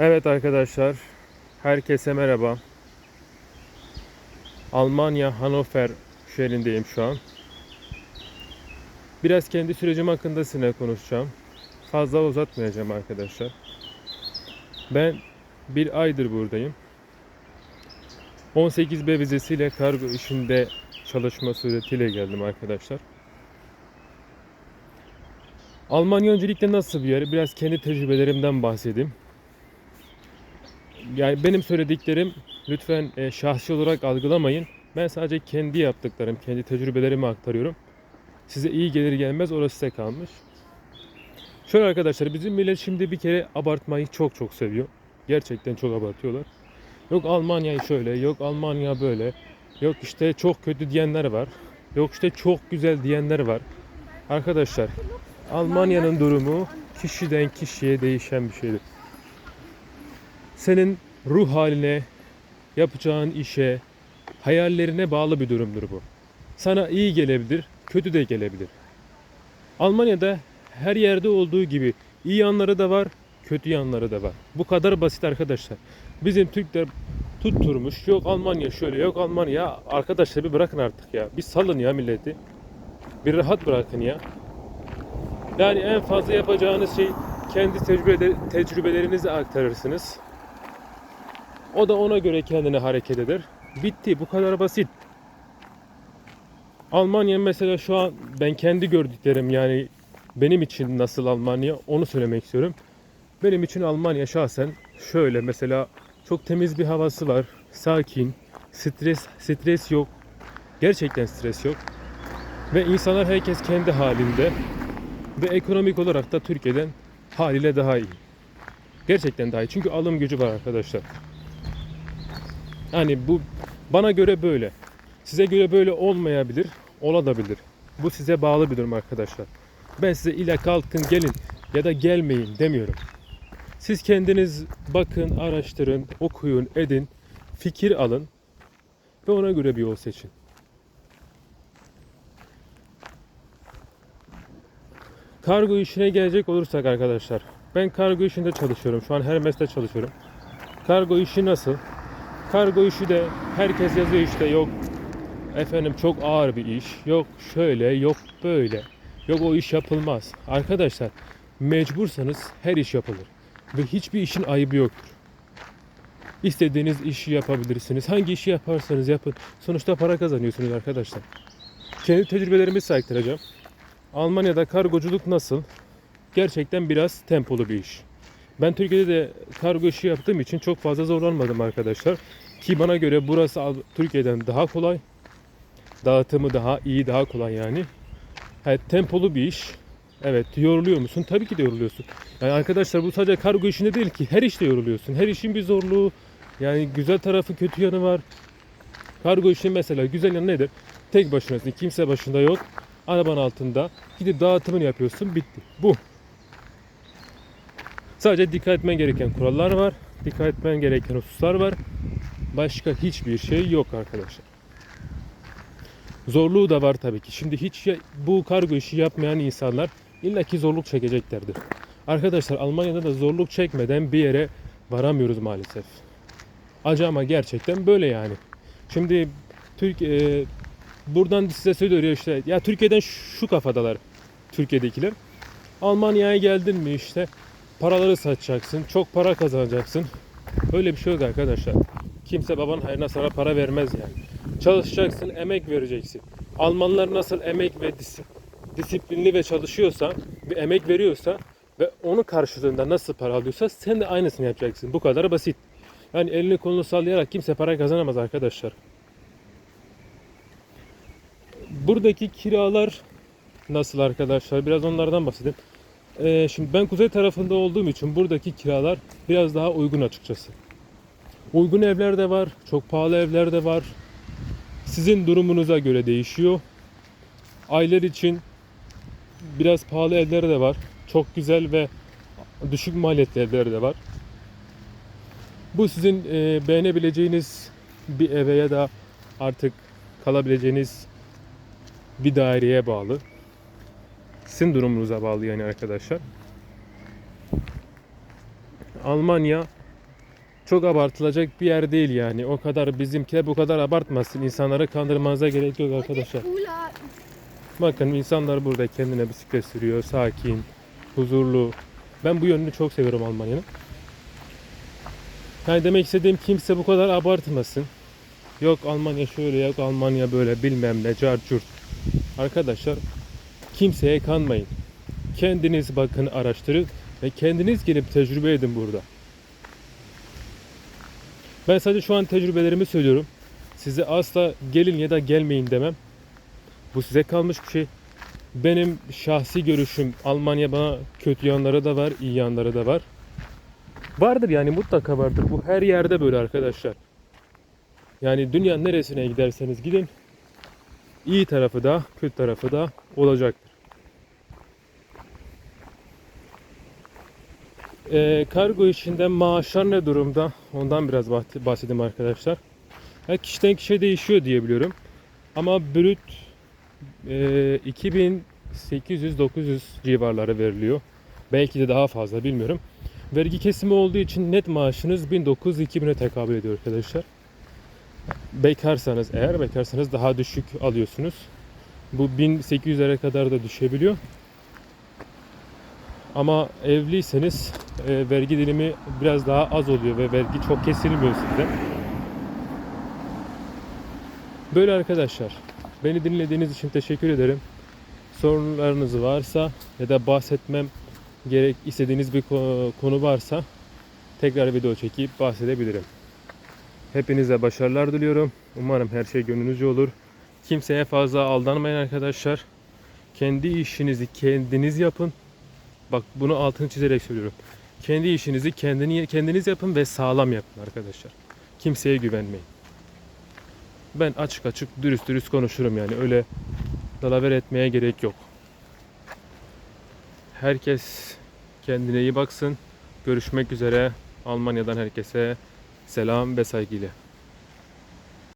Evet arkadaşlar, herkese merhaba. Almanya Hannover şehrindeyim şu an. Biraz kendi sürecim hakkında sizinle konuşacağım. Fazla uzatmayacağım arkadaşlar. Ben bir aydır buradayım. 18B vizesiyle kargo işinde çalışma suretiyle geldim arkadaşlar. Almanya öncelikle nasıl bir yer? Biraz kendi tecrübelerimden bahsedeyim. Yani benim söylediklerim lütfen e, şahsi olarak algılamayın. Ben sadece kendi yaptıklarım, kendi tecrübelerimi aktarıyorum. Size iyi gelir gelmez orası size kalmış. Şöyle arkadaşlar bizim millet şimdi bir kere abartmayı çok çok seviyor. Gerçekten çok abartıyorlar. Yok Almanya'yı şöyle, yok Almanya böyle. Yok işte çok kötü diyenler var. Yok işte çok güzel diyenler var. Arkadaşlar Almanya'nın durumu kişiden kişiye değişen bir şeydir senin ruh haline, yapacağın işe, hayallerine bağlı bir durumdur bu. Sana iyi gelebilir, kötü de gelebilir. Almanya'da her yerde olduğu gibi iyi yanları da var, kötü yanları da var. Bu kadar basit arkadaşlar. Bizim Türkler tutturmuş. Yok Almanya şöyle, yok Almanya. Arkadaşlar bir bırakın artık ya. Bir salın ya milleti. Bir rahat bırakın ya. Yani en fazla yapacağınız şey kendi tecrübe, tecrübelerinizi aktarırsınız. O da ona göre kendine hareket eder. Bitti. Bu kadar basit. Almanya mesela şu an ben kendi gördüklerim yani benim için nasıl Almanya onu söylemek istiyorum. Benim için Almanya şahsen şöyle mesela çok temiz bir havası var. Sakin, stres stres yok. Gerçekten stres yok. Ve insanlar herkes kendi halinde ve ekonomik olarak da Türkiye'den haliyle daha iyi. Gerçekten daha iyi. Çünkü alım gücü var arkadaşlar. Yani bu bana göre böyle. Size göre böyle olmayabilir, olabilir. Bu size bağlı bir durum arkadaşlar. Ben size ile kalkın gelin ya da gelmeyin demiyorum. Siz kendiniz bakın, araştırın, okuyun, edin, fikir alın ve ona göre bir yol seçin. Kargo işine gelecek olursak arkadaşlar. Ben kargo işinde çalışıyorum. Şu an Hermes'te çalışıyorum. Kargo işi nasıl? Kargo işi de herkes yazıyor işte yok efendim çok ağır bir iş. Yok şöyle yok böyle. Yok o iş yapılmaz. Arkadaşlar mecbursanız her iş yapılır. Ve hiçbir işin ayıbı yoktur. İstediğiniz işi yapabilirsiniz. Hangi işi yaparsanız yapın. Sonuçta para kazanıyorsunuz arkadaşlar. Kendi tecrübelerimi sayıklayacağım. Almanya'da kargoculuk nasıl? Gerçekten biraz tempolu bir iş. Ben Türkiye'de de kargo işi yaptığım için çok fazla zorlanmadım arkadaşlar. Ki bana göre burası Türkiye'den daha kolay. Dağıtımı daha iyi, daha kolay yani. Evet, tempolu bir iş. Evet, yoruluyor musun? Tabii ki de yoruluyorsun. Yani arkadaşlar bu sadece kargo işinde değil ki. Her işte yoruluyorsun. Her işin bir zorluğu, yani güzel tarafı, kötü yanı var. Kargo işi mesela güzel yanı nedir? Tek başınasın, kimse başında yok. Arabanın altında gidip dağıtımını yapıyorsun, bitti. Bu. Sadece dikkat etmen gereken kurallar var. Dikkat etmen gereken hususlar var. Başka hiçbir şey yok arkadaşlar. Zorluğu da var tabii ki. Şimdi hiç ya- bu kargo işi yapmayan insanlar illaki zorluk çekeceklerdir. Arkadaşlar Almanya'da da zorluk çekmeden bir yere varamıyoruz maalesef. Acı gerçekten böyle yani. Şimdi Türk e, buradan size söylüyor işte ya Türkiye'den şu kafadalar Türkiye'dekiler. Almanya'ya geldin mi işte paraları satacaksın, çok para kazanacaksın. Öyle bir şey yok arkadaşlar. Kimse babanın hayrına sana para vermez yani. Çalışacaksın, emek vereceksin. Almanlar nasıl emek ve dis- disiplinli ve çalışıyorsa, bir emek veriyorsa ve onun karşılığında nasıl para alıyorsa sen de aynısını yapacaksın. Bu kadar basit. Yani elini kolunu sallayarak kimse para kazanamaz arkadaşlar. Buradaki kiralar nasıl arkadaşlar? Biraz onlardan bahsedeyim. Ee, şimdi ben kuzey tarafında olduğum için buradaki kiralar biraz daha uygun açıkçası. Uygun evler de var, çok pahalı evler de var. Sizin durumunuza göre değişiyor. Aileler için biraz pahalı evler de var. Çok güzel ve düşük maliyetli evler de var. Bu sizin e, beğenebileceğiniz bir eve ya da artık kalabileceğiniz bir daireye bağlı. Sizin durumunuza bağlı yani arkadaşlar. Almanya çok abartılacak bir yer değil yani. O kadar bizimkiler bu kadar abartmasın. İnsanları kandırmanıza gerek yok arkadaşlar. Bakın insanlar burada kendine bisiklet sürüyor. Sakin, huzurlu. Ben bu yönünü çok seviyorum Almanya'nın. Yani demek istediğim kimse bu kadar abartmasın. Yok Almanya şöyle, yok Almanya böyle bilmem ne, car curt. Arkadaşlar kimseye kanmayın. Kendiniz bakın, araştırın ve kendiniz gelip tecrübe edin burada. Ben sadece şu an tecrübelerimi söylüyorum. Size asla gelin ya da gelmeyin demem. Bu size kalmış bir şey. Benim şahsi görüşüm Almanya bana kötü yanları da var, iyi yanları da var. Vardır yani mutlaka vardır. Bu her yerde böyle arkadaşlar. Yani dünyanın neresine giderseniz gidin iyi tarafı da kötü tarafı da olacaktır. Ee, kargo işinde maaşlar ne durumda? Ondan biraz bahs- bahsedeyim arkadaşlar. Her kişiden kişiye değişiyor diye biliyorum. Ama brüt e, 2800-900 civarları veriliyor. Belki de daha fazla bilmiyorum. Vergi kesimi olduğu için net maaşınız 1900-2000'e tekabül ediyor arkadaşlar. Bekarsanız eğer bekarsanız daha düşük alıyorsunuz. Bu 1800'lere kadar da düşebiliyor. Ama evliyseniz e, vergi dilimi biraz daha az oluyor ve vergi çok kesilmiyor sizden. Böyle arkadaşlar. Beni dinlediğiniz için teşekkür ederim. Sorunlarınız varsa ya da bahsetmem gerek istediğiniz bir ko- konu varsa tekrar video çekip bahsedebilirim. Hepinize başarılar diliyorum. Umarım her şey gönlünüzce olur. Kimseye fazla aldanmayın arkadaşlar. Kendi işinizi kendiniz yapın. Bak bunu altını çizerek söylüyorum. Kendi işinizi kendini kendiniz yapın ve sağlam yapın arkadaşlar. Kimseye güvenmeyin. Ben açık açık dürüst dürüst konuşurum yani öyle dalaver etmeye gerek yok. Herkes kendine iyi baksın. Görüşmek üzere. Almanya'dan herkese selam ve saygıyla.